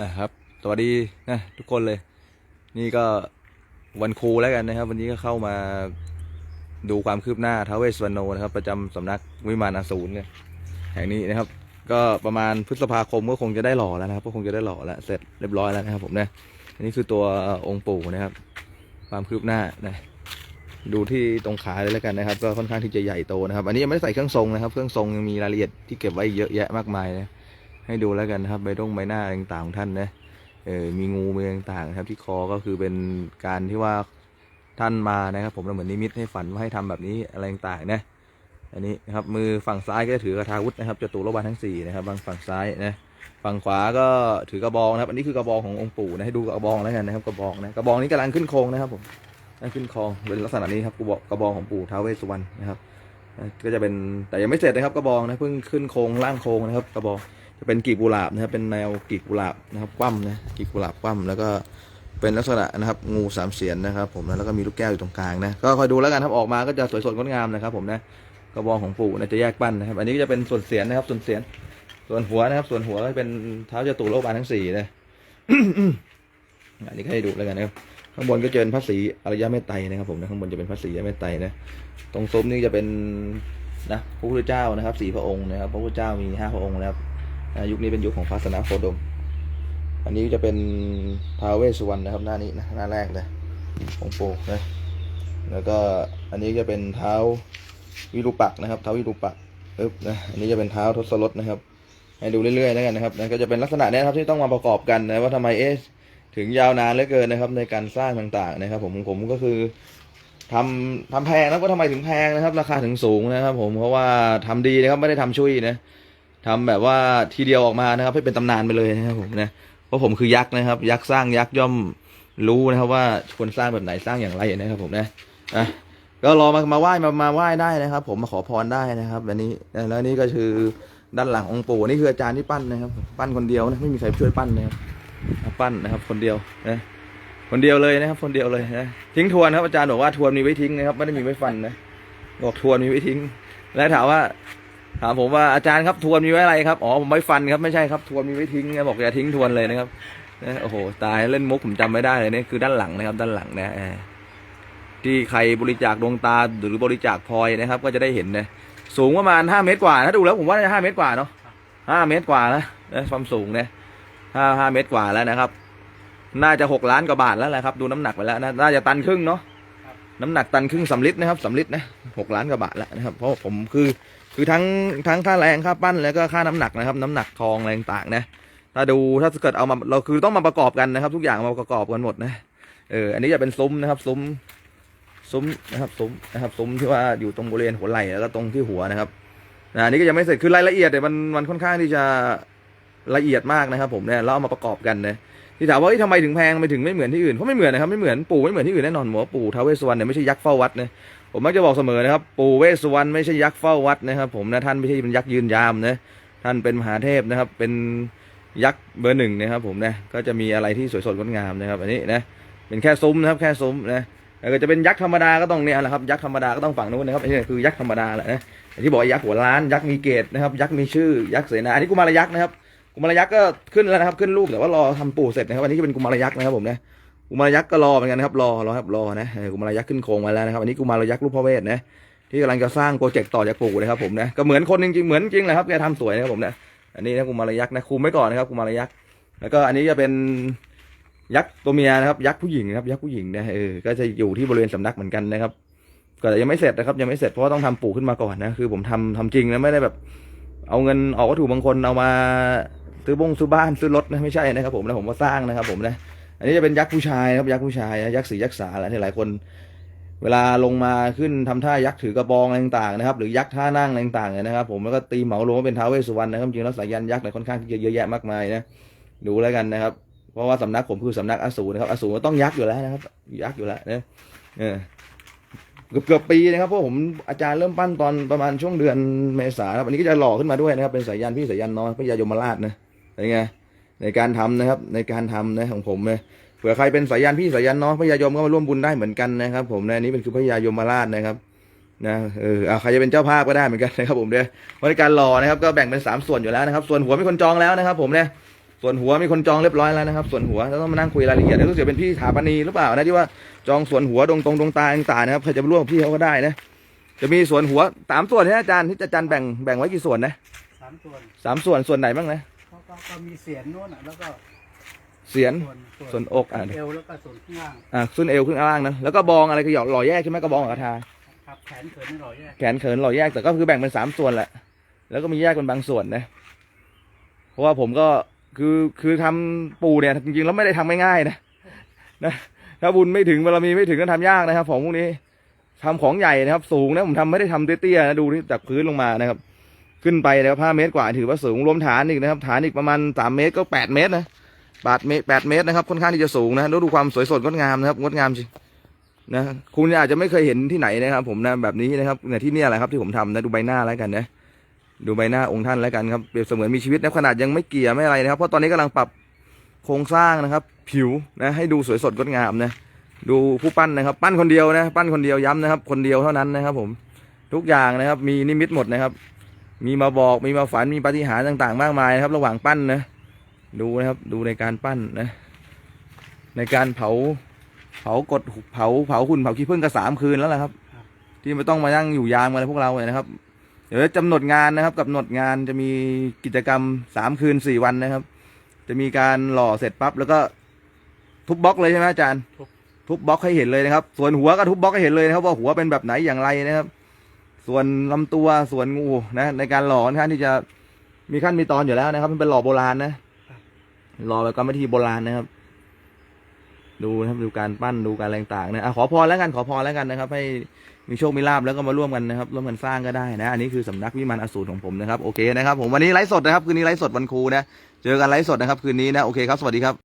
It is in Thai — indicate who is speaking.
Speaker 1: อะครับสวัสดีนะทุกคนเลย นี่ก็วันครูแล้วกันนะครับ วันนี้ก็เข้ามาดูความคืบหน้าท้าวเวสวรรณโนนะครับ ประจำสำนักวิมานอสูรเนี่ยแห่งนี้นะครับ ก็ประมาณพฤษภาคมก็คงจะได้หล่อแล้วนะครับก็คงจะได้หล่อแล้วเสร็จเรียบร้อยแล้วนะครับผมนะอันนี้คือตัวองค์ปู่นะครับ ความคืบหน้านะดูที่ตรงขาเลยแล้วกันนะครับ ก็ค่อนข้างที่จะใหญ่โตนะครับ อันนี้ยังไม่ได้ใส่เครื่องทรงนะครับ เครื่องทรงยังมีรายละเอียดที่เก็บไว้เยอะแยะมากมายนะ ให้ดูแล้วกันนะครับใบตรงใบหน้าต่างๆของท่านนะเออมีงูมีต่างๆนะครับที่คอก็คือเป็นการที่ว่าท่านมานะครับผมเหมือนนิมิตให้ฝันว่าให้ทำแบบนี้อะไรต่างๆนะอันนี้นะครับมือฝั่งซ้ายก็จะถือกระทาวุธนะครับจตุรบาลทั้งสี่นะครับบางฝั่งซ้ายนะฝั่งขวาก็ถือกระบองนะครับ อันนี้คือกระบองขององค์ปู่นะให้ดูกระบองแล้วกันนะครับกระบองนะกระบองนี้กำลังขึ้นโครงนะครับผมขึ้นโครงเป็นลักษณะนี้ครับกระบอกกระบองของปู่ท้าวเวสสุวรรณนะครับก็จะเป็นแต่ยังไม่เสร็จนะครับกระบองนะเพิ่งขึ้นโครงล่างโครงนะครับกระบอง จะเป็นกีบกุหลาบนะครับเป็นแนวกีบกุหลาบนะครับคว่ำนะกีบกุหลาบคว่ำแล้วก็เป็นลักษณะนะครับงูสามเสียนนะครับ ผมแล้วก็มีลูกแก้วอยู่ตรงกลางนะก็คอยดูแล้วกันครับออกมาก็จะสวยสดงดงามนะครับผมนะกระบองของปู่นะจะแยกปั้นนะครับ อันนี้ก็จะเป็นส่วนเสียนนะครับ ส่วนเสียน ส่วนหัวนะครับ ส่วนหัวก็เป็นเท้าจตุโลกบาลทั้งสี่นะอันนี้ก็ให้ดูแล้วกันนะครับข้างบนก็จะเป็นพระศรีอริยเมตไตรนะครับ ผมนะข้างบนจะเป็นพระศรีอริยเมตไตรนะตรงซุ้มนี่จะเป็นนะพระพุทธเจ้านะครับสี่พระองค์นะครับ พระพุทธเจ้ามีห้าพระองค์แล้ว ยุคนี้เป็นยุคของพระสนะโคดม อันนี้จะเป็นทาวเวสสุวรรณนะครับหน้านี้นะหน้าแรกเลยของโปนะแล้วก็อันนี้จะเป็นเท้าวิรูปักนะครับ เท้าวิรูปักษ์ปึ๊บนะอันนี้จะเป็นเท้าทศรถนะครับ ให้ดูเรื่อยๆแล้วกันนะครับนั่นก็จะเป็นลักษณะนี้ครับที่ต้องมาประกอบกันนะว่าทำไมเอ๊ะถึงยาวนานเหลือเกินนะครับ ในการสร้างต่างๆนะครับ ผมผมก็คือทำทำแพงนะว่าทำไมถึงแพงนะครับ ราคาถึงสูงนะครับ ผมเพราะว่าทำดีนะครับไม่ได้ทำชุยนะ ทำแบบว่าทีเดียวออกมานะครับ ให้เป็นตำนานไปเลยนะครับผมนะเพราะผมคือยักษ์นะครับ ยักษ์สร้างยักษ์ย่อมรู้นะครับ ว่าควรสร้างแบบไหนสร้างอย่างไรนะครับ ผมนะอะก็รอมามาไหว้มามาไหว้ได้นะครับ ผมมาขอพรได้นะครับอันนี้แล้วนี่ก็คือด้านหลังองค์ปู่นี่คืออาจารย์ที่ปั้นนะครับ ปั้นคนเดียวนะไม่มีใครช่วยปั้นนะครับปั้นนะครับ คนเดียวนะคนเดียวเลยนะครับ คนเดียวเลยนะทิ้งทวนครับอาจารย์บอกว่าทวนมีไว้ทิ้งนะครับไม่ได้มีไว้ฟันนะบอกทวนมีไว้ทิ้ง แล้วถามว่า ถามผมว่าอาจารย์ครับทวนมีไว้อะไรครับ อ๋อผมไว้ฟันครับไม่ใช่ครับทวนมีไว้ทิ้งนะบอกอย่าทิ้งทวนเลยนะครับโอ้โหตายเล่นมุกผมจำไม่ได้เลยนี่คือด้านหลังนะครับ ด้านหลังนะที่ใครบริจาคดวงตาหรือบริจาคพลอยนะครับ ก็จะได้เห็นนะสูงประมาณห้าเมตรกว่าถ้าดูแล้วผมว่าจะห้าเมตรกว่าเนาะห้าเมตรกว่านะนะความสูงเนะห้าห้าเมตรกว่าแล้วนะครับ น่าจะหกล้านกว่าบาทแล้วแหละครับ ดูน้ำหนักไปแล้วนะน่าจะตันครึ่งเนาะ น้ำหนักตันครึ่งสำลิดนะครับสำลิดนะหกล้านกว่าบาทแล้วนะครับ เพราะผมคือคือทั้งทั้งค่าแรงค่าปั้นแล้วก็ค่าน้ำหนักนะครับ น้ำหนักทองอะไรต่างๆนะถ้าดูถ้าเกิดเอามาเราคือต้องมาประกอบกันนะครับ ทุกอย่างมาประกอบกันหมดนะเอออันนี้จะเป็นซุ้มนะครับซุ้มซุ้มนะครับซุ้มนะครับซุ้มที่ว่าอยู่ตรงบริเวณหัวไหล่แล้วก็ตรงที่หัวนะครับนะอันนี้ก็ยังไม่เสร็จคือรายละเอียดเนี่ยมันมันค่อนข้างที่จะละเอียดมากนะครับ ผมเนี่ยเราเอามาประกอบกันนะ ที่ถามว่าเอ้ทำไมถึงแพงไปถึงไม่เหมือนที่อื่นเพราะไม่เหมือนนะครับไม่เหมือนปู่ไม่เหมือนที่อื่นแน่นอนหมอปู่ท้าวเวสสวรรณเนี่ยไม่ใช่ยักษ์เฝ้าวัดนะผมมักจะบอกเสมอนะครับปู่เวสสุวรรณไม่ใช่ยักษ์เฝ้าวัดนะครับ ผมนะท่านไม่ใช่เป็นยักษ์ยืนยามนะท่านเป็นมหาเทพนะครับ เป็นยักษ์เบอร์หนึ่งนะครับ ผมนะก็จะมีอะไรที่สวยสดงดงามนะครับ อันนี้นะเป็นแค่ซุ้มนะครับแค่ซุ้มนะแล้วก็จะเป็นยักษ์ธรรมดาก็ต้องเนี่ยแหละครับยักษ์ธรรมดาก็ต้องฝั่งนู้นนะครับอันนี้คือยักษ์ธรรมดาแหละนะที่บอกยักษ์หัวล้านยักษ์มีเกตนะครับ ยักษ์มีชื่อยักษ์เสนาอันนี้กุมารยักษ์นะครับ กุมารยักษ์ก็ขึ้นแล้วนะครับ ขึ้นรูปแต่ว่ารอทำปู่เสร็จนะครับอันนี้ก็เป็นกุมารยักษ์นะครับผมนะกุมารยักษ์ก็รอเหมือนกันนะครับรอรอครับรอนะกุมารยักษ์ขึ้นโครงมาแล้วนะครับอันนี้กุมารยักษ์รูปพระเวทนะที่กำลังจะสร้างโปรเจกต์ต่อจากปู่นะครับผมนะก็เหมือนคนจริงๆเหมือนจริงแหละครับแกทำสวยนะครับผมนะอันนี้นะกุมารยักษ์นะคุมไว้ก่อนนะครับกุมารยักษ์แล้วก็อันนี้จะเป็นยักษ์ตัวเมียนะครับยักษ์ผู้หญิงนะครับยักษ์ผู้หญิงนะเออก็จะอยู่ที่บริเวณสำนักเหมือนกันนะครับก็ยังไม่เสร็จนะครับยังไม่เสร็จเพราะว่าต้องทำปู่ขึ้นมาก่อนนะคือผมทำทำจริงนะไม่ได้แบบ เอาเงินออกวัตถุมงคลเอามา ซื้อบงซื้อบ้านซื้อรถนะไม่ใช่นะครับผมนะผมมาสร้างนะครับผมนะอันนี้จะเป็นยักษ์ผู้ชายนะครับยักษ์ผู้ชายยักษ์สียักษ์สาอะไรที่หลายคน เวลาลงมาขึ้นทำท่ายักษ์ถือกระบองอะไรต่างๆนะครับหรือยักษ์ท่านั่งอะไรต่างๆนะครับผมแล้วก็ตีเหมารวมว่าเป็นท้าวเวสสุวรรณนะครับจริงๆแล้วสายยันยักษ์เนี่ยค่อนข้างที่จะเยอะแยะมากมายนะดูแล้วกันนะครับ เพราะว่าสำนักผมคือสำนักอสูรนะครับอสูรก็ต้องยักษ์อยู่แล้วนะครับ ยักษ์อยู่แล้วนะเออเกือบเกือบปีนะครับเพราะผมอาจารย์เริ่มปั้นตอนประมาณช่วงเดือนเมษาครับอันนี้ก็จะหล่อขึ้นมาด้วยนะครับเป็นสายยันพี่สายยันน้อยพระยายมราชนะ เป็นไงในการทำนะครับในการทำนะของผมเนะเผื่อใครเป็นสายยันพี่สายยันน้องพระยายมก็มาร่วมบุญได้เหมือนกันนะครับ ผมนะนนี้เป็นคือพระยายมราชนะครับนะเอออใครจะเป็นเจ้าภาพก็ได้เหมือนกันนะครับผมเนี่ยบริการรอนะครับก็แบ่งเป็นสามส่วนอยู่แล้วนะครับส่วนหัวมีคนจองแล้วนะครับ ผมเนี่ยส่วนหัวมีคนจองเรียบร้อยแล้วนะครับ ส่วนหัวแล้วต้องมานั่งคุยรายละเอียดเดี๋ยวรู้สึกเป็นพี่ถาปณีหรือเปล่านะที่ว่าจองส่วนหัวตรงตรงตรงตาต่างๆนะครับใครจะร่วมกับพี่เขาก็ได้นะจะมีส่วนหัวสามส่วนที่อาจารย์ที่อาจารย์แบ่งแบ่งไว้กี่ส่วนนะ
Speaker 2: สามส่วน
Speaker 1: สามส่วนส่วนไหนบ้างนะ
Speaker 2: ก็ก็ก็มีเสียนโน่นอะแล้วก็
Speaker 1: เสียน
Speaker 2: ส่วน
Speaker 1: ส่วนอกอะ
Speaker 2: เอวแล้วก็ส่วนข้างล่าง
Speaker 1: อ่าขึ้นเอวขึ้นล่างนะแล้วก็บองอะไรก็หยอกหล่อแยกใช่ไหมกระบองกับกระทา
Speaker 2: ครับแขนเขินไม่หล่อแยก
Speaker 1: แขนเขินหล่อแยกแต่ก็คือแบ่งเป็นสามส่วนแหละ แล้วก็มีแยกเป็นบางส่วนนะเพราะว่าผมก็คือคือทำปูเนี่ยจริงๆแล้วไม่ได้ทำง่ายๆนะนะถ้าบุญไม่ถึงบารมีไม่ถึงก็ทำยากนะครับของพวกนี้ทำของใหญ่นะครับ สูงนะผมทำไม่ได้ทำเตี้ยๆนะดูที่จากพื้นลงมานะครับ ขึ้นไปนะครับห้าเมตรกว่าถือว่าสูงรวมฐานอีกนะครับ ฐานอีกประมาณสามเมตรก็แปดเมตรนะแปดเมตรแปดเมตรนะครับค่อนข้างที่จะสูงนะแล้วดูความสวยสดงดงามนะครับงดงามจริงนะคุณอาจจะไม่เคยเห็นที่ไหนนะครับผมนะแบบนี้นะครับเนี่ยที่นี่ยแหละครับที่ผมทำนะดูใบหน้าแล้วกันนะดูใบหน้าองค์ท่านแล้วกันครับเปรียบเสมือนมีชีวิตนะขนาดยังไม่เกี่ยไม่อะไรนะครับ เพราะตอนนี้กำลังปรับโครงสร้างนะครับ ผิวนะให้ดูสวยสดงดงามนะดูผู้ปั้นนะครับ ปั้นคนเดียวนะ ปั้นคนเดียวย้ำนะครับ คนเดียวเท่านั้นนะครับ ผมทุกอย่างนะครับ มีนิมิตหมดนะครับ มีมาบอกมีมาฝันมีปาฏิหาริย์ต่าง ๆ มากมายนะครับ ระหว่างปั้นนะดูนะครับดูในการปั้นนะ ในการเผา เผากดเผาเผาหุ่นเผาขี้ผึ้งก็สามคืนแล้วล่ะครับ ที่ไม่ต้องมานั่งอยู่ยามกันเลยพวกเราเลยนะครับ เดี๋ยวจำหนดงานนะครับกับหนดงานจะมีกิจกรรมสามคืนสี่วันนะครับ จะมีการหล่อเสร็จปั๊บแล้วก็ทุบบล็อกเลยใช่ไหมอาจารย์
Speaker 2: ทุบ
Speaker 1: ทุบบล็อกให้เห็นเลยนะครับ ส่วนหัวก็ทุบบล็อกให้เห็นเลยนะครับว่าหัวเป็นแบบไหนอย่างไรนะครับ ส่วนลำตัวส่วนงูนะในการหล่อค่อนข้างที่จะมีขั้นมีตอนอยู่แล้วนะครับมันเป็นหล่อโบราณนะหล่อแบบกรรมวิธีโบราณนะครับ ดูนะครับดูการปั้นดูการอะไรต่างๆนะอะขอพรแล้วกันขอพรแล้วกันนะครับ ให้มีโชคมีลาบแล้วก็มาร่วมกันนะครับ ร่วมกันสร้างก็ได้นะ อันนี้คือสำนักวิมานอสูรของผมนะครับโอเคนะครับ ผมวันนี้ไลฟ์สดนะครับคืนนี้ไลฟ์สดวันครูนะเจอกันไลฟ์สดนะครับคืนนี้นะโอเคครับสวัสดีครับ